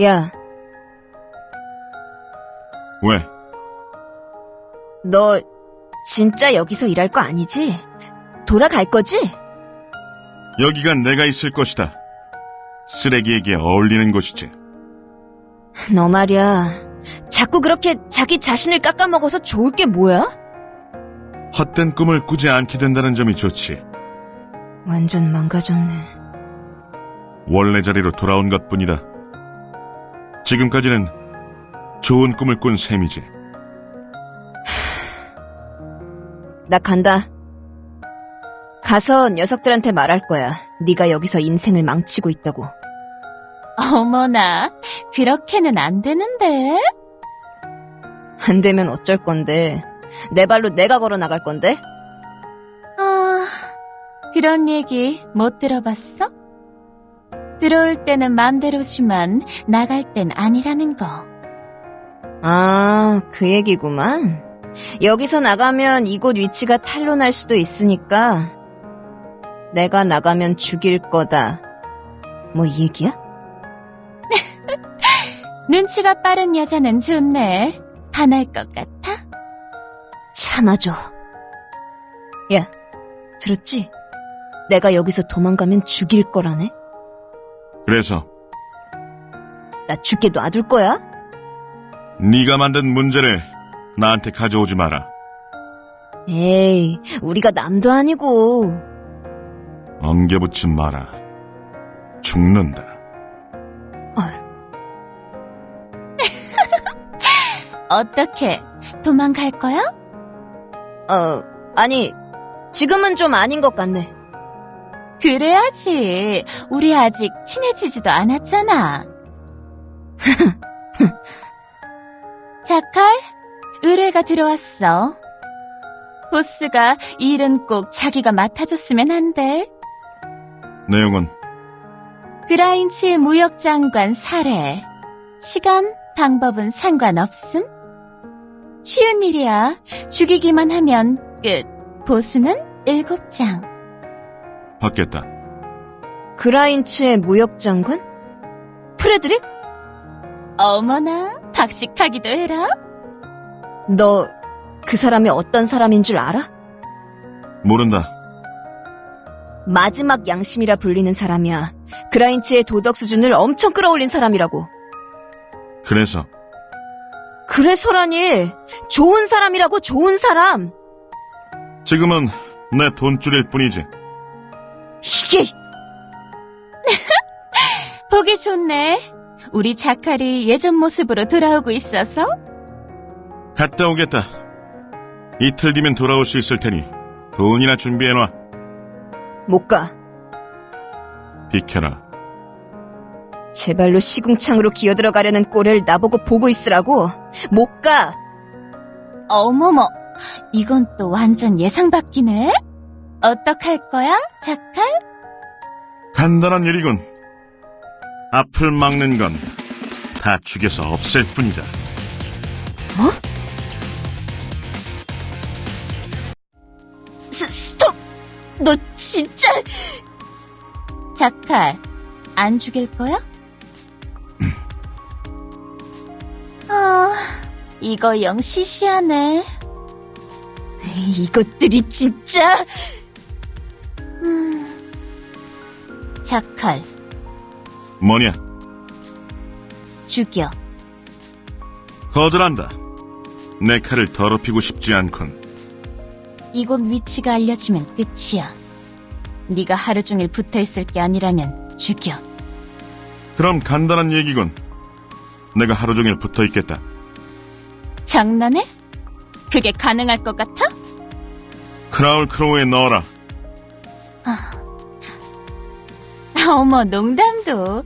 야, 왜? 너 진짜 여기서 일할 거 아니지? 돌아갈 거지? 여기가 내가 있을 것이다. 쓰레기에게 어울리는 곳이지. 너 말이야. 자꾸 그렇게 자기 자신을 깎아먹어서 좋을 게 뭐야? 헛된 꿈을 꾸지 않게 된다는 점이 좋지. 완전 망가졌네. 원래 자리로 돌아온 것 뿐이다. 지금까지는 좋은 꿈을 꾼 셈이지. 나 간다. 가서 녀석들한테 말할 거야. 네가 여기서 인생을 망치고 있다고. 어머나, 그렇게는 안 되는데? 안 되면 어쩔 건데. 내 발로 내가 걸어 나갈 건데. 아, 그런 얘기 못 들어봤어? 들어올 때는 맘대로지만 나갈 땐 아니라는 거. 아, 그 얘기구만. 여기서 나가면 이곳 위치가 탄로날 수도 있으니까 내가 나가면 죽일 거다. 뭐 이 얘기야? 눈치가 빠른 여자는 좋네. 반할 것 같아? 참아줘. 야, 들었지? 내가 여기서 도망가면 죽일 거라네? 그래서 나 죽게 놔둘 거야? 네가 만든 문제를 나한테 가져오지 마라. 에이, 우리가 남도 아니고. 엉겨붙지 마라. 죽는다. 어떻게, 도망갈 거야? 어, 아니, 지금은 좀 아닌 것 같네. 그래야지. 우리 아직 친해지지도 않았잖아. 자칼, 의뢰가 들어왔어. 보스가 이 일은 꼭 자기가 맡아줬으면 한대. 내용은 그라인치 무역장관 살해. 시간, 방법은 상관없음. 쉬운 일이야. 죽이기만 하면 끝. 보수는 일곱 장. 받겠다. 그라인츠의 무역장관? 프레드릭? 어머나, 박식하기도 해라. 너 그 사람이 어떤 사람인 줄 알아? 모른다. 마지막 양심이라 불리는 사람이야. 그라인츠의 도덕 수준을 엄청 끌어올린 사람이라고. 그래서 그래서라니 좋은 사람이라고 좋은 사람. 지금은 내 돈줄일 뿐이지. 이게 보기 좋네. 우리 자칼이 예전 모습으로 돌아오고 있어서 갔다 오겠다. 이틀 뒤면 돌아올 수 있을 테니 돈이나 준비해놔. 못 가. 비켜라. 제 발로 시궁창으로 기어들어가려는 꼴을 나보고 보고 있으라고. 못 가. 어머머, 이건 또 완전 예상 밖이네. 어떡할 거야, 자칼? 간단한 일이군. 앞을 막는 건다 죽여서 없앨 뿐이다. 스, 스톱. 너 진짜 자칼, 안 죽일 거야? 아, 이거 영 시시하네. 이것들이 진짜 자칼, 뭐냐? 죽여. 거절한다. 내 칼을 더럽히고 싶지 않군. 이곳 위치가 알려지면 끝이야. 네가 하루 종일 붙어 있을 게 아니라면 죽여. 그럼 간단한 얘기군. 내가 하루 종일 붙어 있겠다. 장난해? 그게 가능할 것 같아? 크라울 크로우에 넣어라. 어머, 농담도.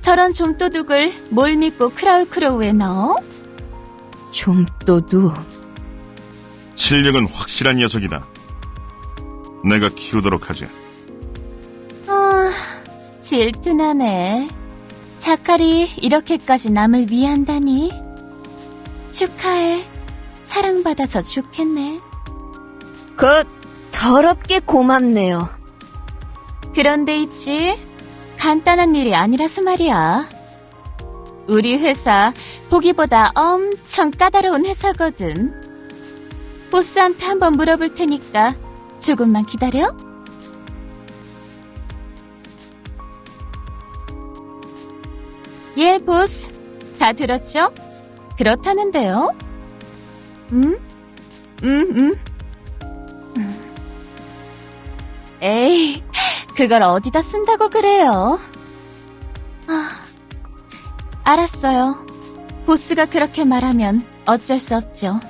저런 좀도둑을 뭘 믿고 크라울크로우에 넣어? 좀또도 실력은 확실한 녀석이다. 내가 키우도록 하지. 아, 질투나네. 자칼이 이렇게까지 남을 위한다니. 축하해. 사랑받아서 좋겠네. 그 더럽게 고맙네요. 그런데 있지. 간단한 일이 아니라서 말이야. 우리 회사 보기보다 엄청 까다로운 회사거든. 보스한테 한번 물어볼 테니까 조금만 기다려. 예, 보스. 다 들었죠? 그렇다는데요. 음? 음, 음. 에이, 그걸 어디다 쓴다고 그래요? 아, 알았어요. 보스가 그렇게 말하면 어쩔 수 없죠.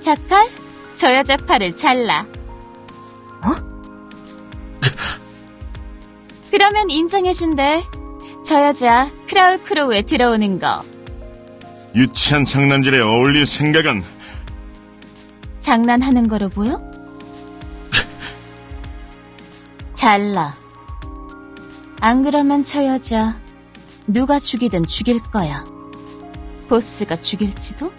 자칼, 저 여자 팔을 잘라. 어? 그러면 인정해준대. 저 여자 크라울크로우에 들어오는 거. 유치한 장난질에 어울릴 생각은 장난하는 거로 보여? 잘라. 안 그러면 저 여자 누가 죽이든 죽일 거야. 보스가 죽일지도?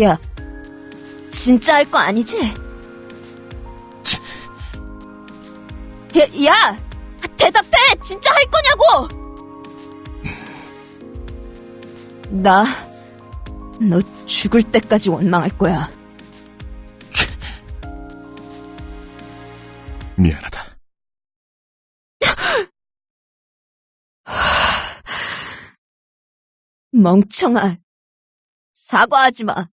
야, 진짜 할 거 아니지? 야, 야! 대답해! 진짜 할 거냐고! 나, 너 죽을 때까지 원망할 거야. 미안하다. 멍청아. 사과하지 마.